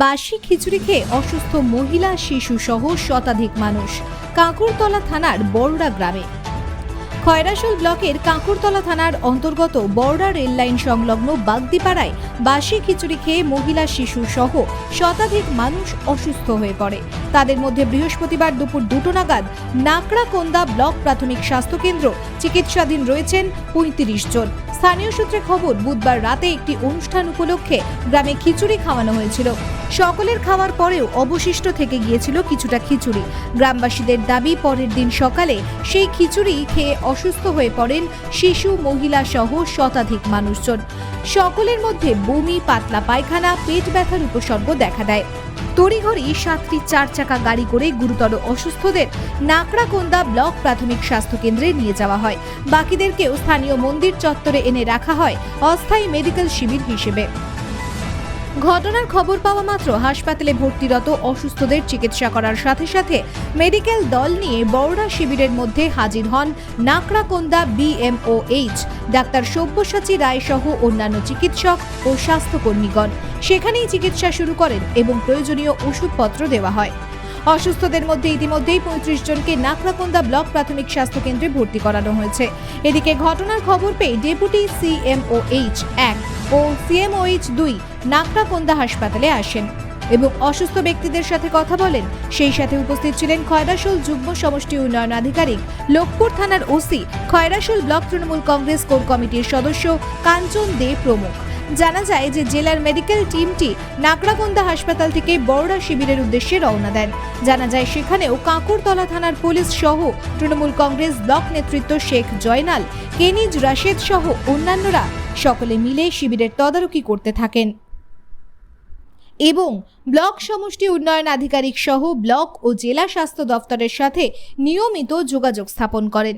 বাসি খিচুড়ি খেয়ে অসুস্থ মহিলা, শিশু সহ শতাধিক মানুষ। কাঁকুরতলা থানার বড়রা গ্রামে। খয়রাশোল ব্লকের কাঁকুরতলা থানার অন্তর্গত বর্ডার রেললাইন সংলগ্ন বাগদিপাড়ায় বাসি খিচুড়ি খেয়ে মহিলা, শিশু সহ শতাধিক মানুষ অসুস্থ হয়ে পড়ে। তাদের মধ্যে বৃহস্পতিবার দুপুর দুটো নাগাদ নাকড়াকোন্দা ব্লক প্রাথমিক স্বাস্থ্যকেন্দ্র চিকিৎসাধীন রয়েছেন পঁয়ত্রিশ জন। স্থানীয় সূত্রে খবর, বুধবার রাতে একটি অনুষ্ঠান উপলক্ষে গ্রামে খিচুড়ি খাওয়ানো হয়েছিল। সকলের খাওয়ার পরেও অবশিষ্ট থেকে গিয়েছিল কিছুটা খিচুড়ি। গ্রামবাসীদের দাবি, পরের দিন সকালে সেই খিচুড়ি খেয়ে অসুস্থ হয়ে পড়েন শিশু, মহিলা সহ শতাধিক মানুষজন। সকলের মধ্যে বমি, পাতলা পায়খানা, পেট ব্যথার উপসর্গ দেখা দেয়। তড়িঘড়ি সাতটি চার চাকা গাড়ি করে গুরুতর অসুস্থদের নাকড়াকোন্দা ব্লক প্রাথমিক স্বাস্থ্য কেন্দ্রে নিয়ে যাওয়া হয়। বাকিদেরকেও স্থানীয় মন্দির চত্বরে এনে রাখা হয় অস্থায়ী মেডিকেল শিবির হিসেবে। ঘটনার খবর পাওয়া মাত্র হাসপাতালে ভর্তিরত অসুস্থদের চিকিৎসা করার সাথে সাথে মেডিকেল দল নিয়ে বড়রা শিবিরের মধ্যে হাজির হন নাকড়াকোন্দা বিএমওএইচ ডাক্তার সব্যসাচী রায় সহ অন্যান্য চিকিৎসক ও স্বাস্থ্যকর্মীগণ। সেখানেই চিকিৎসা শুরু করেন এবং প্রয়োজনীয় ওষুধপত্র দেওয়া হয়। অসুস্থদের মধ্যে ইতিমধ্যেই পঁয়ত্রিশ জনকে নাকড়াকোন্দা ব্লক প্রাথমিক স্বাস্থ্য কেন্দ্রে ভর্তি করানো হয়েছে। এদিকে ঘটনার খবর পেয়ে ডেপুটি সিএমওএইচ এক ও সিএমওইচ দুই নাকড়াকোন্দা হাসপাতালে আসেন। এবং অসুস্থ ব্যক্তিদের সাথে কথা বলেন। সেই সাথে উপস্থিত ছিলেন খয়রাশোল যুগ্ম সমষ্টি উন্নয়ন আধিকারিক, লোকপুর থানার OC Khoyrasol block Trinamool Congress core কমিটির সদস্য কাঞ্চন দে প্রমুখ। জানা যায় যে জেলার মেডিকেল টিমটি নাকড়াকোন্দা হাসপাতাল থেকে বড়রা শিবিরের উদ্দেশ্যে রওনা দেন। জানা যায় সেখানেও কাঁকুরতলা থানার পুলিশ সহ তৃণমূল কংগ্রেস ব্লক নেতৃত্ব শেখ জয়নাল, কেনিজ রাশেদ সহ অন্যান্যরা সকলে মিলে শিবিরের তদারকি করতে থাকেন। এবং ব্লক সমষ্টি উন্নয়ন আধিকারিক সহ ব্লক ও জেলা স্বাস্থ্য দফতরের সাথে নিয়মিত যোগাযোগ স্থাপন করেন।